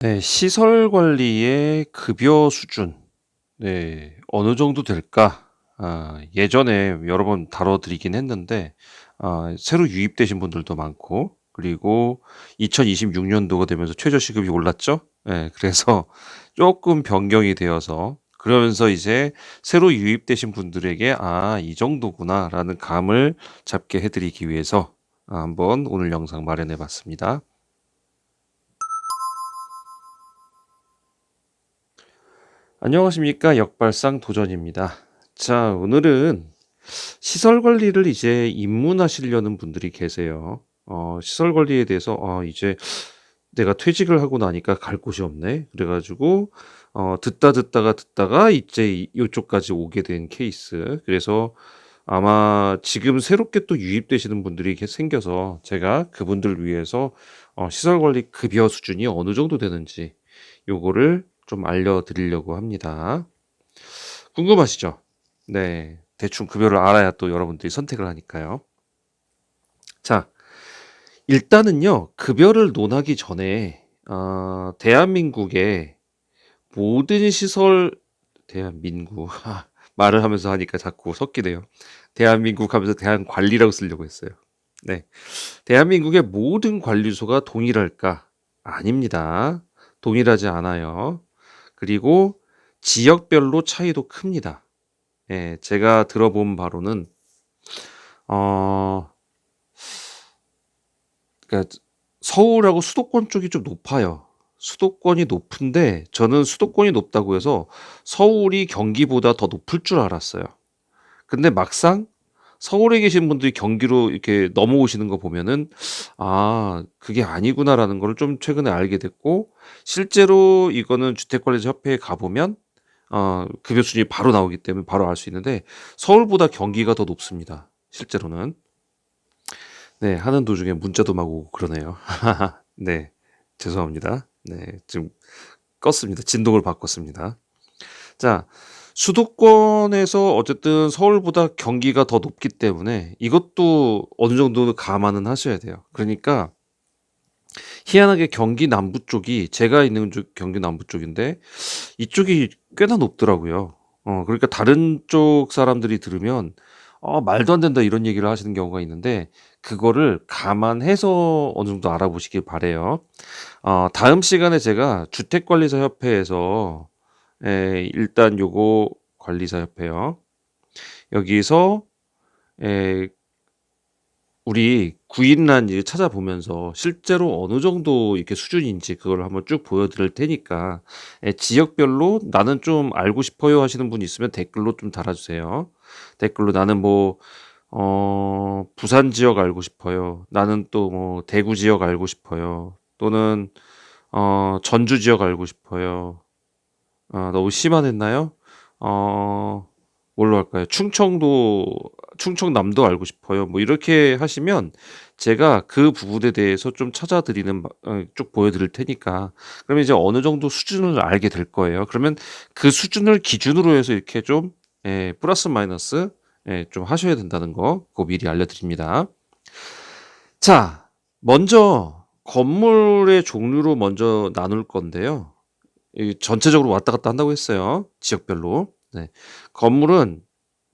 네. 시설 관리의 급여 수준 네 어느 정도 될까? 아 예전에 여러 번 다뤄 드리긴 했는데 아 새로 유입되신 분들도 많고 그리고 2026 년도가 되면서 최저 시급이 올랐죠? 예 그래서 쪼끔 변경이 되어서 그러면서 이제 새로 유입되신 분들에게 '아 이 정도구나.'라는 감을 잡게 해 드리기 위해서 아 한번 오늘 영상 마련해 봤습니다. 안녕하십니까. 역발상 도전입니다. 자 오늘은 시설 관리를 이제 입문하시려는 분들이 계세요. 어 시설 관리에 대해서 '아 이제 내가 퇴직을 하고 나니까 갈 곳이 없네.' 그래 가지고 어 듣다 듣다가 듣다가 이제 이 요쪽까지 오게 된 케이스. 그래서 아마 지금 새롭게 또 유입되시는 분들이 생겨서 제가 그분들을 위해서 어 시설 관리 급여 수준이 어느 정도 되는지 요거를 좀 알려 드리려고 합니다. 궁금하시죠? 네. 대충 급여를 알아야 또 여러분들이 선택을 하니까요. 자 일단은요. 급여를 논하기 전에 어 대한민국의 모든 시설 대한민국 말을 하면서 하니까 자꾸 섞이네요. 대한민국 하면서 대한 관리라고 쓰려고 했어요. 네. 대한민국의 모든 관리소가 동일할까? 아닙니다. 동일하지 않아요. 그리고 지역별로 차이도 큽니다. 예. 제가 들어본 바로는 어 그러니까 서울하고 수도권 쪽이 좀 높아요. 수도권이 높은데 저는 수도권이 높다고 해서 서울이 경기보다 더 높을 줄 알았어요. 근데 막상 서울에 계신 분들이 경기로 이렇게 넘어오시는 거 보면은 '아 그게 아니구나.'라는 거를 좀 최근에 알게 됐고 실제로 이거는 주택관리자 협회에 가 보면 어 급여 수준이 바로 나오기 때문에 바로 알 수 있는데 서울보다 경기가 더 높습니다 실제로는. 네. 하는 도중에 문자도 막 오고 그러네요. 네. 죄송합니다. 네. 지금 껐습니다. 진동을 바꿨습니다. 자 수도권에서 어쨌든 서울보다 경기가 더 높기 때문에 이것도 어느 정도는 감안은 하셔야 돼요. 그러니까 희한하게 경기 남부 쪽이 제가 있는 쪽 경기 남부 쪽인데 이쪽이 꽤나 높더라고요. 어 그러니까 다른 쪽 사람들이 들으면 "어 말도 안 된다." 이런 얘기를 하시는 경우가 있는데 그거를 감안해서 어느 정도 알아보시길 바라요. 어 다음 시간에 제가 주택관리사 협회에서 예 일단 요거 관리사 협회요. 여기서 예 우리 구인란 이제 찾아보면서 실제로 어느 정도 이렇게 수준인지 그거를 한번 쭉 보여 드릴 테니까 예 지역별로 "나는 좀 알고 싶어요." 하시는 분이 있으면 댓글로 좀 달아 주세요. 댓글로 "나는 뭐 어 부산 지역 알고 싶어요." "나는 또 뭐 대구 지역 알고 싶어요." 또는 어 "전주 지역 알고 싶어요." 아 너무 심화됐나요? 어 뭘로 할까요? "충청도 충청남도 알고 싶어요." 뭐 이렇게 하시면 제가 그 부분에 대해서 좀 찾아 드리는 바 어 쭉 보여 드릴 테니까 그러면 이제 어느 정도 수준을 알게 될 거예요. 그러면 그 수준을 기준으로 해서 이렇게 좀 예 플러스 마이너스 예 좀 하셔야 된다는 거 그거 미리 알려 드립니다. 자 먼저 건물의 종류로 먼저 나눌 건데요. 이 전체적으로 왔다 갔다 한다고 했어요 지역별로. 네. 건물은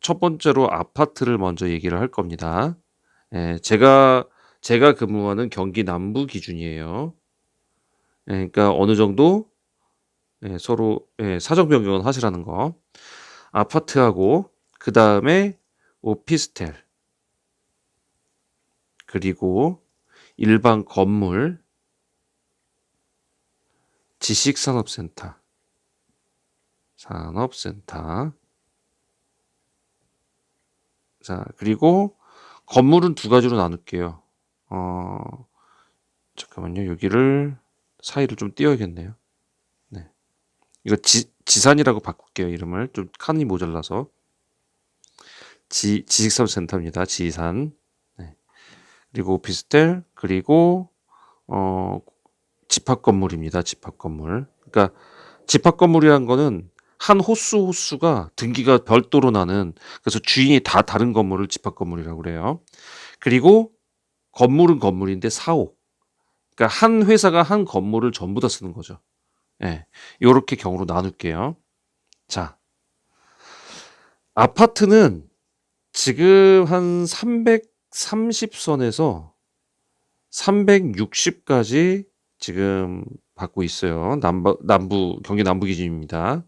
첫 번째로 아파트를 먼저 얘기를 할 겁니다. 예 제가 제가 근무하는 경기 남부 기준이에요. 예 그러니까 어느 정도 예 서로 예 사정 변경은 하시라는 거. 아파트하고 그 다음에 오피스텔 그리고 일반 건물 지식산업센터 산업센터 자 그리고 건물은 두 가지로 나눌게요. 어 잠깐만요. 여기를 사이를 좀 띄워야겠네요. 네. 이거 지 지산이라고 바꿀게요 이름을. 좀 칸이 모자라서. 지 지식산업센터입니다 지산. 네. 그리고 오피스텔 그리고 어 집합 건물입니다 집합 건물. 그러니까 집합 건물이라는 거는 한 호수, 호수가 등기가 별도로 나는 그래서 주인이 다 다른 건물을 집합 건물이라고 그래요. 그리고 건물은 건물인데 사옥. 그러니까 한 회사가 한 건물을 전부 다 쓰는 거죠. 예. 요렇게 경우로 나눌게요. 자. 아파트는 지금 한 330선에서 360까지 지금 받고 있어요. 남부, 남부 경기 남부 기준입니다.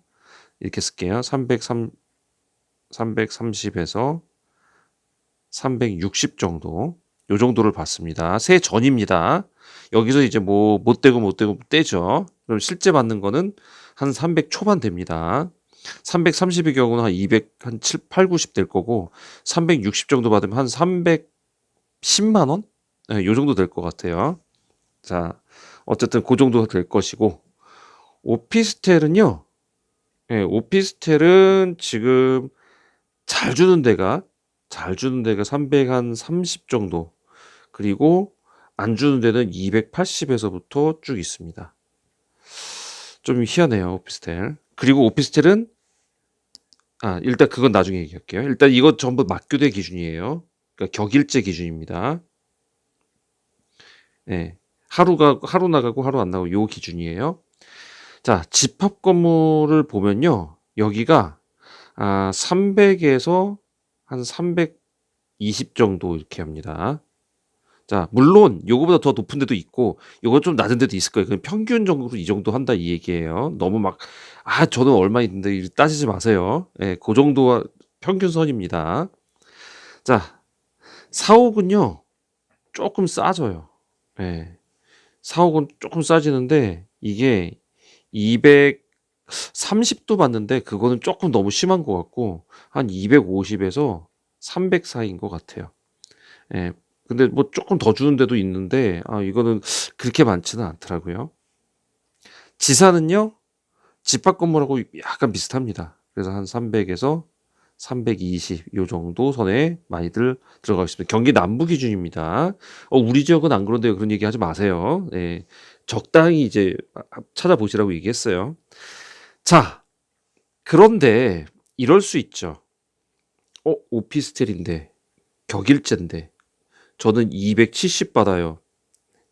이렇게 쓸게요. 303 330에서 360 정도. 요 정도를 받습니다. 세 전입니다. 여기서 이제 뭐 못 되고 못 되고 떼죠. 그럼 실제 받는 거는 한 300 초반 됩니다. 330의 경우는 한 200, 한 7, 8, 90 될 거고, 360 정도 받으면 한 310만 원? 네, 요 정도 될 것 같아요. 자, 어쨌든 그 정도 될 것이고, 오피스텔은요, 예, 오피스텔은 지금 잘 주는 데가, 잘 주는 데가 300한30 정도, 그리고 안 주는 데는 280에서부터 쭉 있습니다. 좀 희한해요, 오피스텔. 그리고 오피스텔은 아, 일단 그건 나중에 얘기할게요. 일단 이거 전부 맞교대 기준이에요. 그러니까 격일제 기준입니다. 네. 하루가 하루 나가고 하루 안 나가고 요 기준이에요. 자, 집합 건물을 보면요. 여기가 아, 300에서 한 320 정도 이렇게 합니다. 자, 물론 요거보다 더 높은 데도 있고 요거 좀 낮은 데도 있을 거예요. 그냥 평균 정도로 이 정도 한다 이 얘기예요. 너무 막 아, 저는 얼마 있는데 따지지 마세요. 예, 그 정도가 평균선입니다. 자, 사옥은요. 조금 싸져요. 예. 사옥은 조금 싸지는데 이게 230도 봤는데 그거는 조금 너무 심한 것 같고 한 250에서 300 사이인 것 같아요. 예, 근데 뭐 조금 더 주는 데도 있는데 아 이거는 그렇게 많지는 않더라고요. 지사는요. 집합 건물하고 약간 비슷합니다. 그래서 한 300에서 320 요 정도 선에 많이들 들어가 있습니다. 경기 남부 기준입니다. 어, 우리 지역은 안 그런데요. 그런 얘기 하지 마세요. 예. 적당히 이제 찾아보시라고 얘기했어요. 자, 그런데 이럴 수 있죠. 어, 오피스텔인데 격일제인데 저는 270 받아요.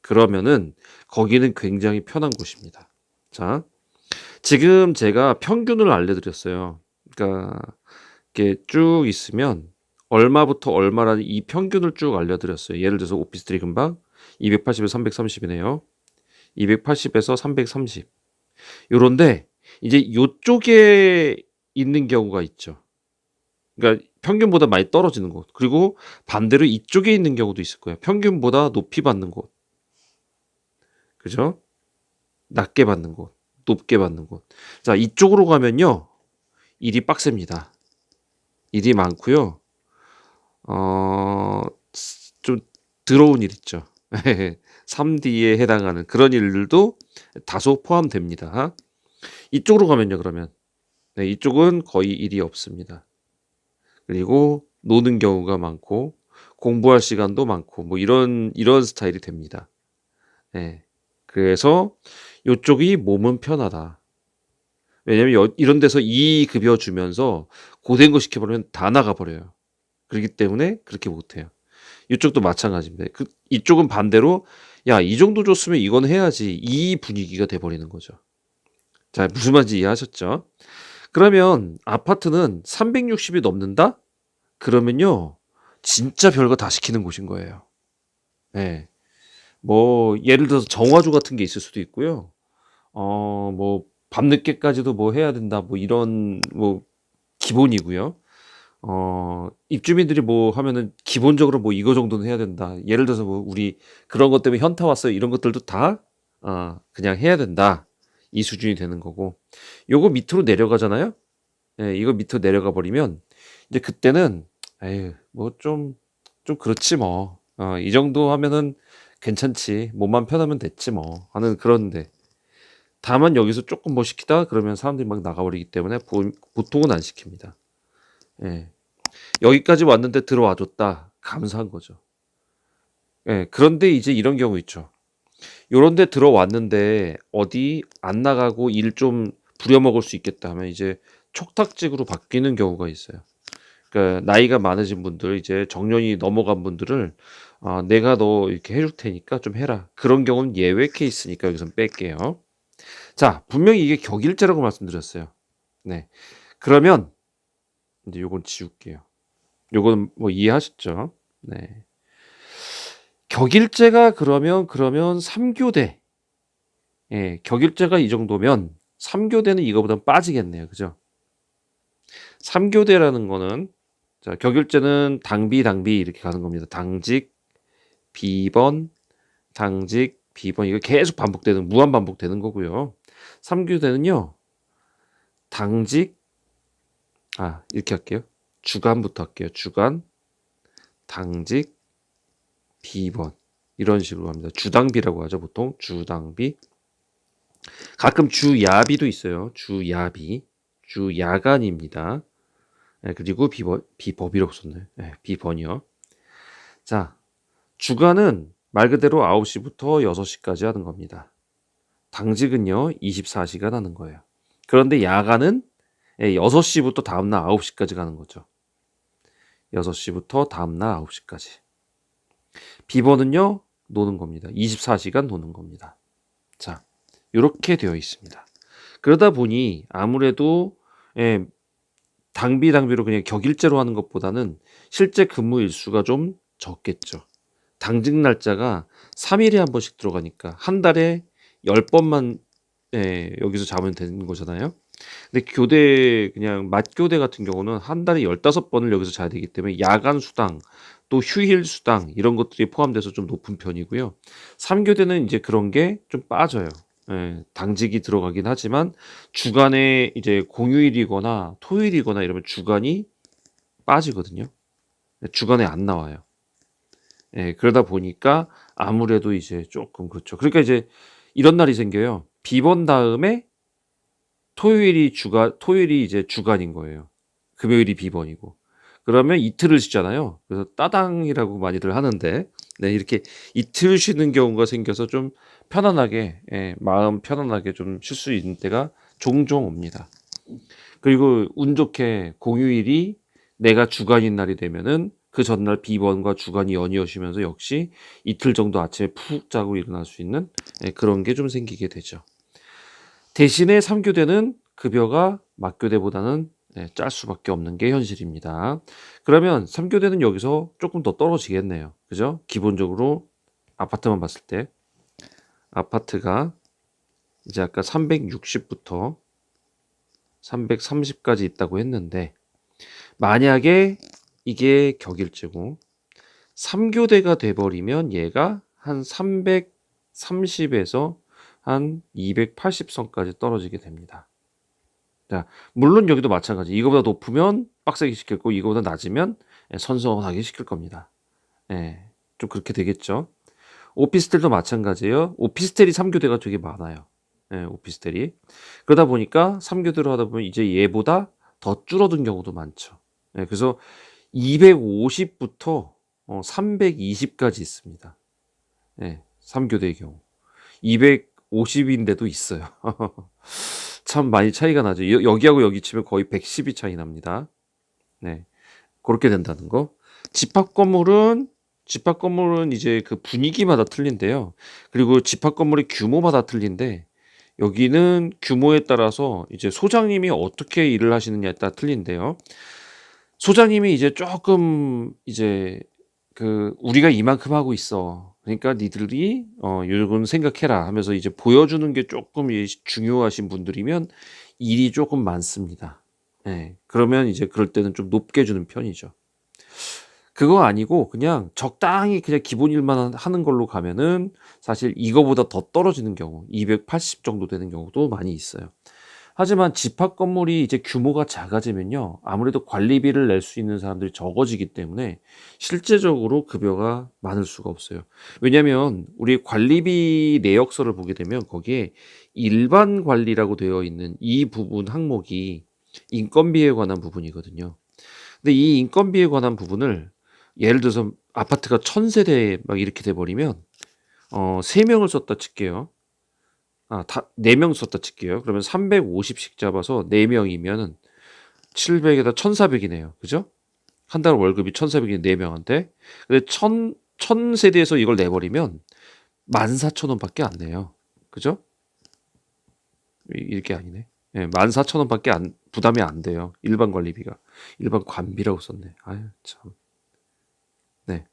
그러면은 거기는 굉장히 편한 곳입니다. 자, 지금 제가 평균을 알려드렸어요. 그러니까 이렇게 쭉 있으면 얼마부터 얼마라는 이 평균을 쭉 알려드렸어요. 예를 들어서 오피스텔이 금방 280에서 330이네요. 280에서 330. 요런데 이제 요쪽에 있는 경우가 있죠. 그러니까 평균보다 많이 떨어지는 곳. 그리고 반대로 이쪽에 있는 경우도 있을 거예요. 평균보다 높이 받는 곳. 그죠? 낮게 받는 곳. 높게 받는 곳. 자, 이쪽으로 가면요. 일이 빡셉니다. 일이 많고요. 어, 좀 더러운 일 있죠. 3D에 해당하는 그런 일들도 다소 포함됩니다. 이쪽으로 가면요, 그러면. 네, 이쪽은 거의 일이 없습니다. 그리고 노는 경우가 많고 공부할 시간도 많고 뭐 이런 이런 스타일이 됩니다. 네. 그래서 요쪽이 몸은 편하다. 왜냐면 여, 이런 데서 이 급여 주면서 고된 거 시켜버리면 다 나가버려요. 그렇기 때문에 그렇게 못해요. 이쪽도 마찬가지입니다. 그, 이쪽은 반대로 야, 이 정도 줬으면 이건 해야지. 이 분위기가 돼버리는 거죠. 자, 무슨 말인지 이해하셨죠? 그러면 아파트는 360이 넘는다? 그러면요, 진짜 별거 다 시키는 곳인 거예요. 네. 뭐, 예를 들어서 정화조 같은 게 있을 수도 있고요. 어, 뭐, 밤늦게까지도 뭐 해야 된다. 뭐 이런, 뭐, 기본이고요. 어, 입주민들이 뭐 하면은 기본적으로 뭐 이거 정도는 해야 된다. 예를 들어서 뭐 우리 그런 것 때문에 현타 왔어요. 이런 것들도 다, 어, 그냥 해야 된다. 이 수준이 되는 거고. 요거 밑으로 내려가잖아요? 예, 이거 밑으로 내려가 버리면, 이제 그때는, 에휴, 뭐 좀, 좀 그렇지 뭐. 어, 이 정도 하면은 괜찮지. 몸만 편하면 됐지 뭐. 하는 그런데. 다만 여기서 조금 뭐 시키다 그러면 사람들이 막 나가버리기 때문에 보, 보통은 안 시킵니다. 예. 여기까지 왔는데 들어와 줬다. 감사한 거죠. 예. 그런데 이제 이런 경우 있죠. 요런 데 들어왔는데 어디 안 나가고 일 좀 부려먹을 수 있겠다 하면 이제 촉탁직으로 바뀌는 경우가 있어요. 그러니까 나이가 많으신 분들 이제 정년이 넘어간 분들을 아, 내가 너 이렇게 해줄 테니까 좀 해라. 그런 경우는 예외 케이스니까 여기서 뺄게요. 자, 분명히 이게 격일제라고 말씀드렸어요. 네. 그러면 이제 요건 지울게요. 요건 뭐 이해하셨죠? 네. 격일제가 그러면 그러면 3교대. 예, 격일제가 이 정도면 3교대는 이거보다 빠지겠네요. 그죠? 3교대라는 거는 자, 격일제는 당비 당비 이렇게 가는 겁니다. 당직 비번 당직 비번 이거 계속 반복되는 무한 반복되는 거고요. 3교대는요. 당직 아, 이렇게 할게요. 주간부터 할게요. 주간 당직 비번 이런 식으로 합니다. 주당비라고 하죠. 보통 주당비 가끔 주야비도 있어요. 주야비 주야간입니다. 네, 그리고 비번 비법이라고 썼네. 네, 비번이요. 자 주간은 말 그대로 9시부터 6시까지 하는 겁니다. 당직은요 24시간 하는 거예요. 그런데 야간은 6시부터 다음날 9시까지 가는 거죠. 6시부터 다음날 9시까지. 비번은요, 노는 겁니다. 24시간 노는 겁니다. 자, 이렇게 되어 있습니다. 그러다 보니 아무래도 예, 당비 당비로 그냥 격일제로 하는 것보다는 실제 근무 일수가 좀 적겠죠. 당직 날짜가 3일에 한 번씩 들어가니까 한 달에 10번만 예, 여기서 잡으면 되는 거잖아요. 근데 교대 그냥 맞교대 같은 경우는 한 달에 15번을 여기서 자야 되기 때문에 야간 수당 또 휴일 수당 이런 것들이 포함돼서 좀 높은 편이고요. 3교대는 이제 그런 게 좀 빠져요. 예, 당직이 들어가긴 하지만 주간에 이제 공휴일이거나 토요일이거나 이러면 주간이 빠지거든요. 주간에 안 나와요. 예, 그러다 보니까 아무래도 이제 조금 그렇죠. 그러니까 이제 이런 날이 생겨요. 비번 다음에 토요일이 주간 토요일이 이제 주간인 거예요. 금요일이 비번이고. 그러면 이틀을 쉬잖아요. 그래서 따당이라고 많이들 하는데 네, 이렇게 이틀 쉬는 경우가 생겨서 좀 편안하게 예, 마음 편안하게 좀 쉴 수 있는 때가 종종 옵니다. 그리고 운 좋게 공휴일이 내가 주간인 날이 되면은 그 전날 비번과 주간이 연이어지면서 역시 이틀 정도 아침에 푹 자고 일어날 수 있는 예, 그런 게 좀 생기게 되죠. 대신에 3교대는 급여가 막교대보다는 네, 짤 수밖에 없는 게 현실입니다. 그러면 3교대는 여기서 조금 더 떨어지겠네요. 그죠? 기본적으로 아파트만 봤을 때 아파트가 이제 아까 360부터 330까지 있다고 했는데 만약에 이게 격일제고 3교대가 돼버리면 얘가 한 330에서 한 280선까지 떨어지게 됩니다. 자, 물론 여기도 마찬가지. 이거보다 높으면 빡세게 시킬 거고 이거보다 낮으면 예, 선선하게 시킬 겁니다. 예, 좀 그렇게 되겠죠. 오피스텔도 마찬가지예요. 오피스텔이 3교대가 되게 많아요. 예, 오피스텔이. 그러다 보니까 3교대로 하다 보면 이제 얘보다 더 줄어든 경우도 많죠. 예, 그래서 250부터 어, 320까지 있습니다. 예, 3교대의 경우. 250인데도 있어요. 참 많이 차이가 나죠. 여, 여기하고 여기 치면 거의 110이 차이 납니다. 네. 그렇게 된다는 거. 집합 건물은 집합 건물은 이제 그 분위기마다 틀린데요. 그리고 집합 건물의 규모마다 틀린데 여기는 규모에 따라서 이제 소장님이 어떻게 일을 하시느냐에 따라 틀린데요. 소장님이 이제 조금 이제 그 우리가 이만큼 하고 있어. 그러니까 니들이 어 요건 생각해라 하면서 이제 보여주는 게 조금 중요하신 분들이면 일이 조금 많습니다. 예. 그러면 이제 그럴 때는 좀 높게 주는 편이죠. 그거 아니고 그냥 적당히 그냥 기본 일만 하는 걸로 가면은 사실 이거보다 더 떨어지는 경우 280 정도 되는 경우도 많이 있어요. 하지만 집합 건물이 이제 규모가 작아지면요. 아무래도 관리비를 낼 수 있는 사람들이 적어지기 때문에 실제적으로 급여가 많을 수가 없어요. 왜냐하면 우리 관리비 내역서를 보게 되면 거기에 일반 관리라고 되어 있는 이 부분 항목이 인건비에 관한 부분이거든요. 근데 이 인건비에 관한 부분을 예를 들어서 아파트가 천세대 막 이렇게 돼 버리면 어 3명을 썼다 칠게요. 아, 다, 4명 썼다 칠게요. 그러면 350씩 잡아서 4명이면은 700에다 1400이네요. 그죠? 한 달 월급이 1400이 4명한테. 근데 1000, 1000세대에서 이걸 내버리면 14,000원 밖에 안 내요. 그죠? 이게 아니네. 예, 14,000원밖에 안 부담이 안 돼요. 일반 관리비가. 일반 관비라고 썼네. 아유, 참. 네.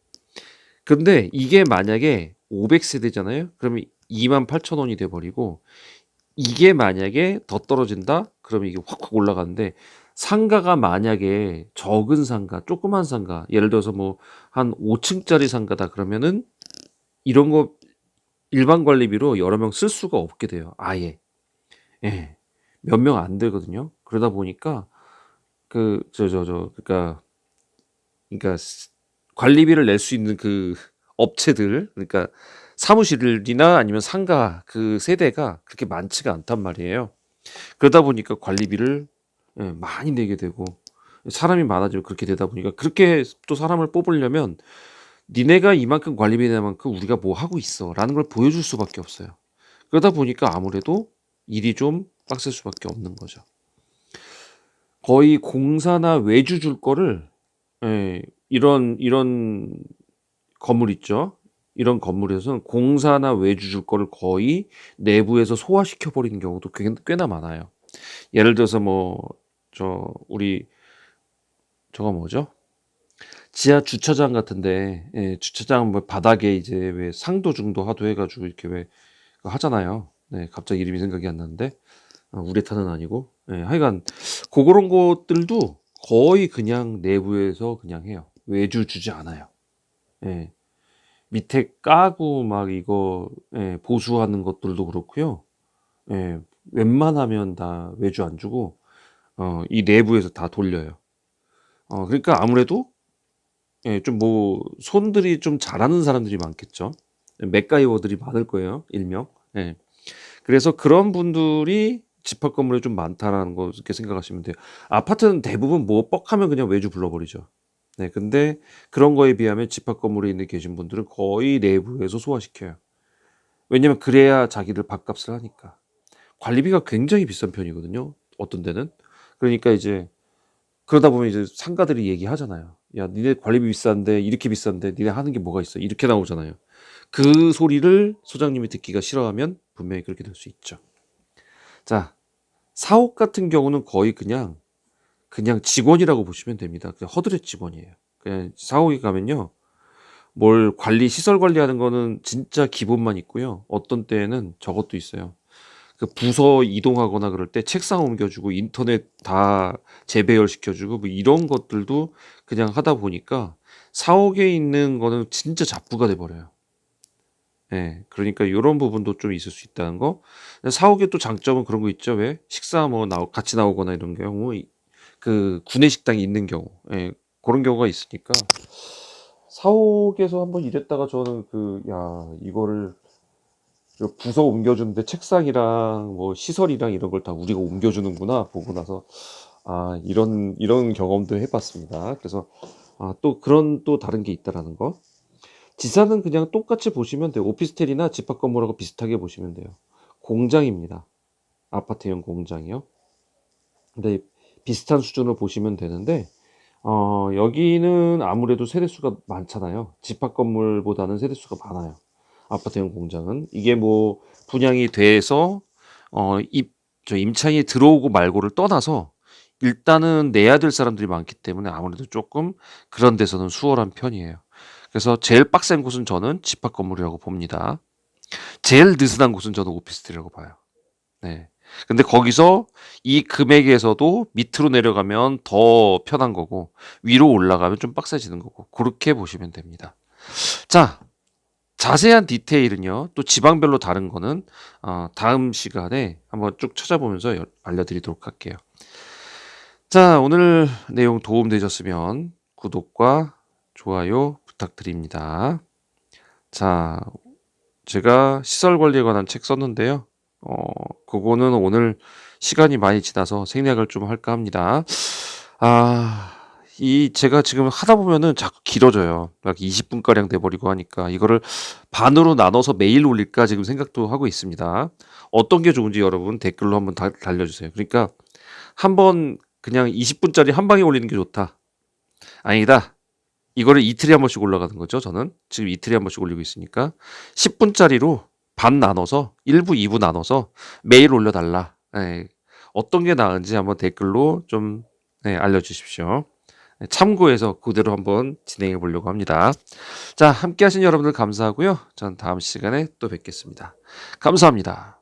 근데 이게 만약에 500세대잖아요. 그러면 28,000원이 돼 버리고 이게 만약에 더 떨어진다? 그러면 이게 확확 올라가는데 상가가 만약에 적은 상가, 조그만 상가, 예를 들어서 뭐 한 5층짜리 상가다 그러면은 이런 거 일반 관리비로 여러 명 쓸 수가 없게 돼요. 아예. 예. 몇 명 안 되거든요. 그러다 보니까 그 저 저저 그러니까 그러니까 스- 관리비를 낼 수 있는 그 업체들 그러니까 사무실이나 아니면 상가 그 세대가 그렇게 많지가 않단 말이에요. 그러다 보니까 관리비를 예, 많이 내게 되고 사람이 많아지면 그렇게 되다 보니까 그렇게 또 사람을 뽑으려면 니네가 이만큼 관리비 내는 만큼 우리가 뭐 하고 있어라는 걸 보여줄 수밖에 없어요. 그러다 보니까 아무래도 일이 좀 빡셀 수밖에 없는 거죠. 거의 공사나 외주 줄 거를 예, 이런 이런 건물 있죠. 이런 건물에서는 공사나 외주 줄 거를 거의 내부에서 소화시켜 버리는 경우도 꽤, 꽤나 많아요. 예를 들어서 뭐 저 우리 저거 뭐죠? 지하 주차장 같은데 예, 주차장 뭐 바닥에 이제 왜 상도 중도 하도 해가지고 이렇게 왜 하잖아요. 네, 갑자기 이름이 생각이 안 나는데 어, 우레탄은 아니고 예, 하여간 그런 것들도 거의 그냥 내부에서 그냥 해요. 외주 주지 않아요. 예. 밑에 까고 막 이거 예, 보수하는 것들도 그렇고요. 예, 웬만하면 다 외주 안 주고 어, 이 내부에서 다 돌려요. 어, 그러니까 아무래도 예, 좀 뭐 손들이 좀 잘하는 사람들이 많겠죠. 맥가이버들이 많을 거예요, 일명. 예. 그래서 그런 분들이 집합 건물에 좀 많다라는 거 이렇게 생각하시면 돼요. 아파트는 대부분 뭐 뻑하면 그냥 외주 불러버리죠. 네, 근데 그런 거에 비하면 집합 건물에 있는 계신 분들은 거의 내부에서 소화시켜요. 왜냐면 그래야 자기들 밥값을 하니까. 관리비가 굉장히 비싼 편이거든요. 어떤 데는. 그러니까 이제 그러다 보면 이제 상가들이 얘기하잖아요. 야, 니네 관리비 비싼데 이렇게 비싼데 니네 하는 게 뭐가 있어? 이렇게 나오잖아요. 그 소리를 소장님이 듣기가 싫어하면 분명히 그렇게 될 수 있죠. 자, 사옥 같은 경우는 거의 그냥 그냥 직원이라고 보시면 됩니다. 그냥 허드렛 직원이에요. 그냥 사옥에 가면요. 뭘 관리, 시설 관리하는 거는 진짜 기본만 있고요. 어떤 때에는 저것도 있어요. 그 부서 이동하거나 그럴 때 책상 옮겨주고 인터넷 다 재배열 시켜주고 뭐 이런 것들도 그냥 하다 보니까 사옥에 있는 거는 진짜 잡부가 돼버려요. 예, 그러니까 이런 부분도 좀 있을 수 있다는 거. 사옥의 또 장점은 그런 거 있죠. 왜? 식사 뭐 나오, 같이 나오거나 이런 경우, 이- 그 구내 식당이 있는 경우, 예, 그런 경우가 있으니까 사옥에서 한번 일했다가 저는 그, 야, 이거를 그 부서 옮겨주는데 책상이랑 뭐 시설이랑 이런 걸 다 우리가 옮겨주는구나 보고 나서 아, 이런, 이런 경험도 해봤습니다. 그래서 아, 또 그런 또 다른 게 있다라는 거. 지사는 그냥 똑같이 보시면 돼요. 오피스텔이나 집합 건물하고 비슷하게 보시면 돼요. 공장입니다. 아파트형 공장이요. 근데 비슷한 수준으로 보시면 되는데, 어, 여기는 아무래도 세대수가 많잖아요. 집합 건물보다는 세대수가 많아요. 아파트형 공장은. 이게 뭐 분양이 돼서, 어, 입, 저 임차인이 들어오고 말고를 떠나서 일단은 내야 될 사람들이 많기 때문에 아무래도 조금 그런 데서는 수월한 편이에요. 그래서 제일 빡센 곳은 저는 집합 건물이라고 봅니다. 제일 느슨한 곳은 저는 오피스텔이라고 봐요. 네. 근데 거기서 이 금액에서도 밑으로 내려가면 더 편한 거고 위로 올라가면 좀 빡세지는 거고 그렇게 보시면 됩니다. 자, 자세한 디테일은요. 또 지방별로 다른 거는 어, 다음 시간에 한번 쭉 찾아보면서 여- 알려드리도록 할게요. 자, 오늘 내용 도움 되셨으면 구독과 좋아요 부탁드립니다. 자, 제가 시설 관리에 관한 책 썼는데요. 어, 그거는 오늘 시간이 많이 지나서 생략을 좀 할까 합니다. 아, 이 제가 지금 하다 보면은 자꾸 길어져요. 막 20분 가량 돼 버리고 하니까 이거를 반으로 나눠서 매일 올릴까 지금 생각도 하고 있습니다. 어떤 게 좋은지 여러분 댓글로 한번 다- 달려주세요. 그러니까 한번 그냥 20분짜리 한 방에 올리는 게 좋다. 아니다. 이거를 이틀에 한 번씩 올라가는 거죠. 저는 지금 이틀에 한 번씩 올리고 있으니까 10분짜리로 반 나눠서 1부, 2부 나눠서 매일 올려달라. 네, 어떤 게 나은지 한번 댓글로 좀 네, 알려주십시오. 네, 참고해서 그대로 한번 진행해 보려고 합니다. 자, 함께 하신 여러분들 감사하고요. 전 다음 시간에 또 뵙겠습니다. 감사합니다.